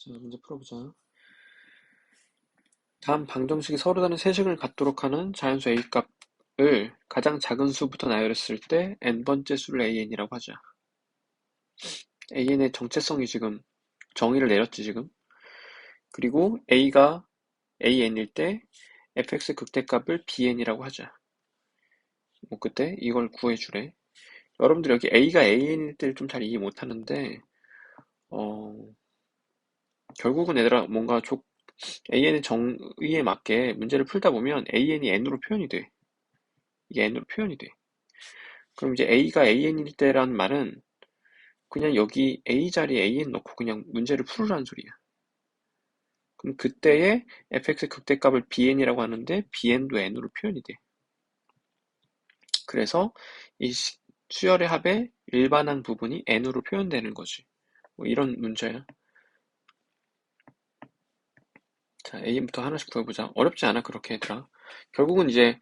자, 문제 풀어보자. 다음 방정식이 서로 다른 세식을 갖도록 하는 자연수 a값을 가장 작은 수부터 나열했을 때 n번째 수를 an이라고 하자. an의 정체성이 지금 정의를 내렸지 지금. 그리고 a가 an일 때 fx 극대값을 bn이라고 하자. 뭐 그때 이걸 구해주래. 여러분들 여기 a가 an일 때를 좀 잘 이해 못하는데 어, 결국은 얘들아 뭔가 조, an의 정의에 맞게 문제를 풀다 보면 an이 n으로 표현이 돼. 이게 n으로 표현이 돼. 그럼 이제 a가 an일 때란 말은 그냥 여기 a 자리에 an 넣고 그냥 문제를 풀으라는 소리야. 그럼 그때의 fx 극대값을 bn이라고 하는데 bn도 n으로 표현이 돼. 그래서 이 수열의 합의 일반한 부분이 n으로 표현되는 거지. 뭐 이런 문제야. 자, A부터 하나씩 더 해보자. 어렵지 않아, 그렇게 얘들아. 결국은 이제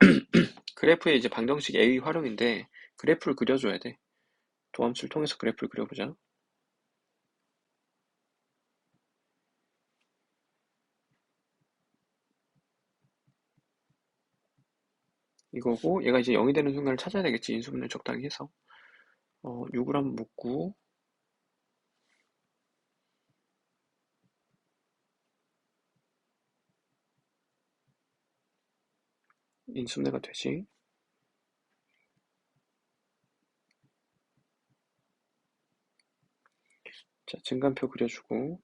그래프의 이제 방정식 A의 활용인데 그래프를 그려줘야 돼. 도함수를 통해서 그래프를 그려보자. 이거고 얘가 이제 0이 되는 순간을 찾아야 되겠지. 인수분해 적당히 해서. 어, 6을 한번 묶고 인수분해가 되지. 자, 증간표 그려주고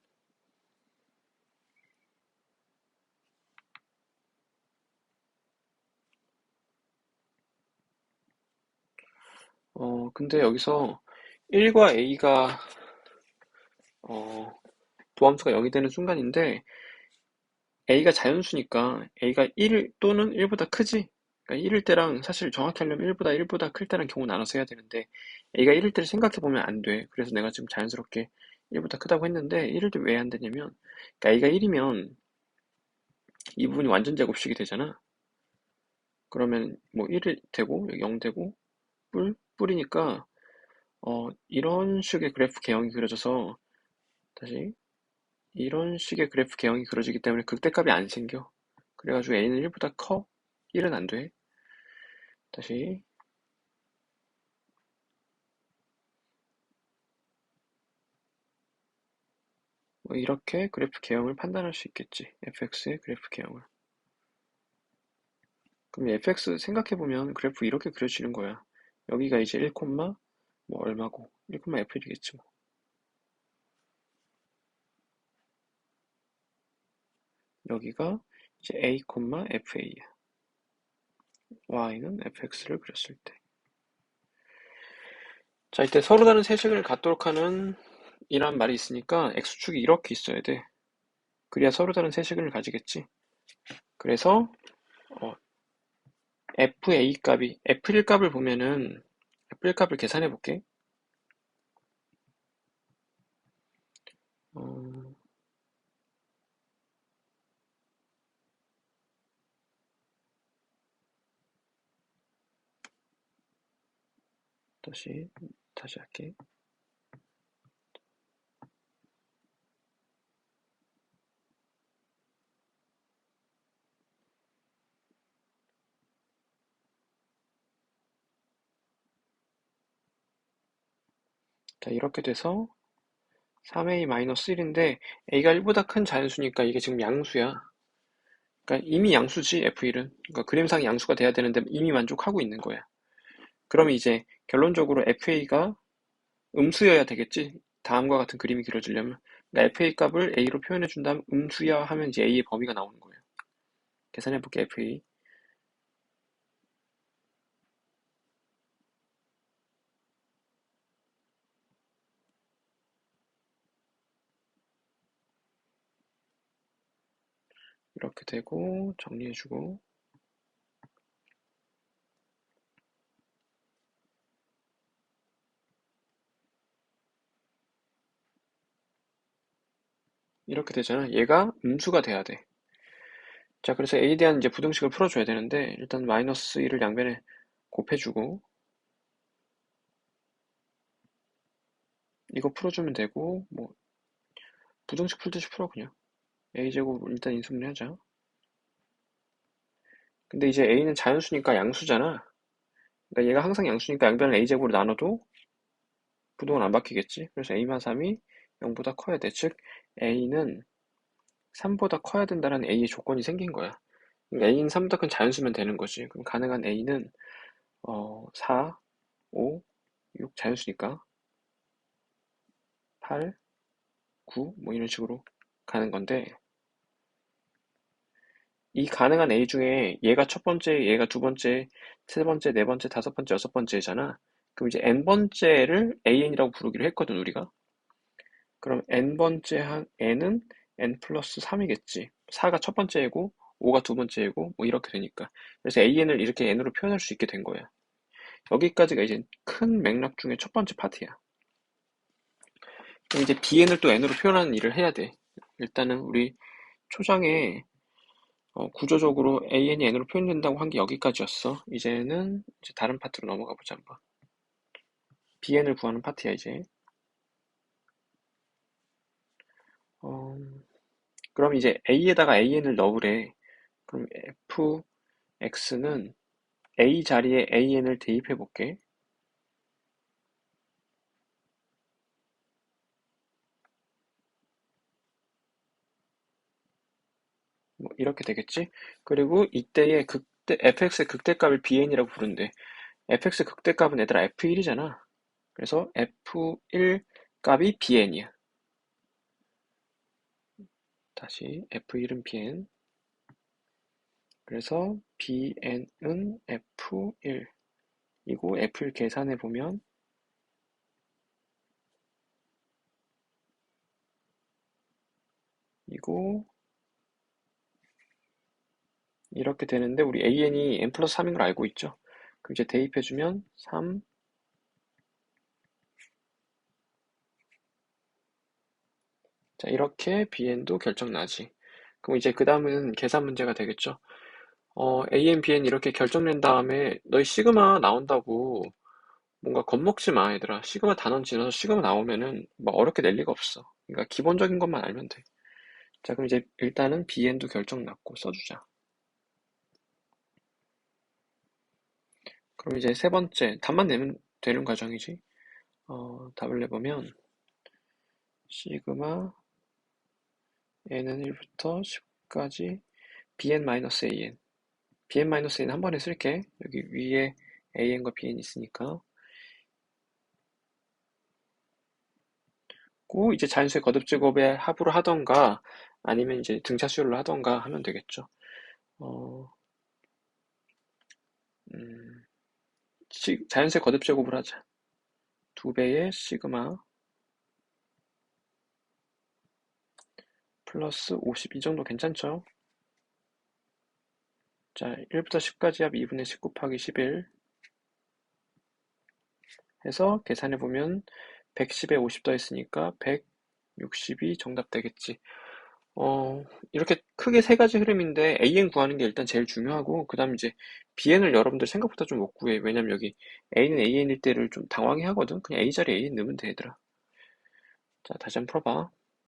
어, 근데 여기서 1과 a가 어, 도함수가 0이 되는 순간인데 a가 자연수니까 a가 1 또는 1보다 크지? 그러니까 1일 때랑 사실 정확히 하려면 1보다 1보다 클 때랑 경우 나눠서 해야 되는데 a가 1일 때를 생각해 보면 안 돼. 그래서 내가 지금 자연스럽게 1보다 크다고 했는데 1일 때 왜 안 되냐면 그러니까 a가 1이면 이 부분이 완전 제곱식이 되잖아. 그러면 뭐 1이 되고 0 되고 뿔 뿔이니까 어, 이런 식의 그래프 개형이 그려져서 다시 이런 식의 그래프 개형이 그려지기 때문에 극대값이 안 생겨. 그래가지고 a는 1보다 커? 1은 안 돼. 다시 뭐 이렇게 그래프 개형을 판단할 수 있겠지. fx의 그래프 개형을. 그럼 fx 생각해보면 그래프 이렇게 그려지는 거야. 여기가 이제 1, 뭐 얼마고 1, f1이겠지 뭐. 여기가 이제 a, fa야. y는 fx를 그렸을 때. 자, 이때 서로 다른 세식을 갖도록 하는 이란 말이 있으니까 x축이 이렇게 있어야 돼. 그래야 서로 다른 세식을 가지겠지. 그래서 어, fa 값이 f1 값을 보면은 f1 값을 계산해 볼게. 어, 다시 다시 할게. 자, 이렇게 돼서 3a-1인데 a가 1보다 큰 자연수니까 이게 지금 양수야. 그러니까 이미 양수지 f1은. 그러니까 그림상 양수가 돼야 되는데 이미 만족하고 있는 거야. 그러면 이제 결론적으로 fa가 음수여야 되겠지. 다음과 같은 그림이 그려지려면 그러니까 fa 값을 a로 표현해 준다면 음수야 하면 이제 a의 범위가 나오는 거예요. 계산해 볼게 fa 이렇게 되고 정리해주고 이렇게 되잖아. 얘가 음수가 돼야 돼. 자, 그래서 a에 대한 이제 부등식을 풀어줘야 되는데 일단 마이너스 1을 양변에 곱해주고 이거 풀어주면 되고 뭐 부등식 풀듯이 풀어 그냥 a제곱 일단 인수분해 하자 근데 이제 a는 자연수니까 양수잖아 그러니까 얘가 항상 양수니까 양변을 a제곱으로 나눠도 부동은 안 바뀌겠지 그래서 a만 3이 0보다 커야 돼 즉 a는 3보다 커야 된다는 a의 조건이 생긴 거야 a는 3보다 큰 자연수면 되는 거지 그럼 가능한 a는 어, 4, 5, 6 자연수니까 8, 9, 뭐 이런 식으로 가는 건데 이 가능한 A 중에 얘가 첫 번째, 얘가 두 번째, 세 번째, 네 번째, 다섯 번째, 여섯 번째잖아. 그럼 이제 n번째를 an이라고 부르기로 했거든, 우리가. 그럼 n번째 한 n은 n 플러스 3이겠지. 4가 첫 번째이고 5가 두 번째이고 뭐 이렇게 되니까. 그래서 an을 이렇게 n으로 표현할 수 있게 된 거야. 여기까지가 이제 큰 맥락 중에 첫 번째 파트야. 그럼 이제 bn을 또 n으로 표현하는 일을 해야 돼. 일단은 우리 초장에 어, 구조적으로 an이 n으로 표현된다고 한 게 여기까지였어. 이제는 이제 다른 파트로 넘어가 보자 한번. bn을 구하는 파트야 이제. 어, 그럼 이제 a에다가 an을 넣으래. 그럼 fx는 a 자리에 an을 대입해 볼게. 뭐 이렇게 되겠지? 그리고 이때의 극대 fx의 극대값을 bn이라고 부른대. fx 극대값은 얘들아 f1이잖아. 그래서 f1 값이 bn이야. 다시 f1은 bn. 그래서 bn은 f1. 이고 f를 계산해 보면 이고 이렇게 되는데 우리 an이 n 플러스 3인 걸 알고 있죠? 그럼 이제 대입해 주면 3 자, 이렇게 bn도 결정나지. 그럼 이제 그 다음은 계산 문제가 되겠죠. 어, an, bn 이렇게 결정낸 다음에 너희 시그마 나온다고 뭔가 겁먹지 마, 얘들아. 시그마 단원 지나서 시그마 나오면은 뭐 어렵게 낼 리가 없어. 그러니까 기본적인 것만 알면 돼. 자, 그럼 이제 일단은 bn도 결정났고 써주자. 그럼 이제 세 번째, 답만 내면 되는 과정이지. 어, 답을 내보면, 시그마 n은 1부터 10까지 bn-an. bn-an 한 번에 쓸게. 여기 위에 an과 bn 있으니까. 고 이제 자연수의 거듭제곱의 합으로 하던가 아니면 이제 등차수열로 하던가 하면 되겠죠. 어, 음, 시, 자연수의 거듭제곱을 하자. 두 배의 시그마 플러스 50 이 정도 괜찮죠? 자, 1부터 10까지 합 2분의 10 곱하기 11 해서 계산해 보면 110에 50 더했으니까 160이 정답 되겠지. 어, 이렇게 크게 세 가지 흐름인데 AN 구하는 게 일단 제일 중요하고 그 다음 이제 BN을 여러분들 생각보다 좀 못 구해. 왜냐면 여기 A는 AN일 때를 좀 당황해 하거든. 그냥 A 자리에 AN 넣으면 돼, 얘들아. 자, 다시 한번 풀어봐.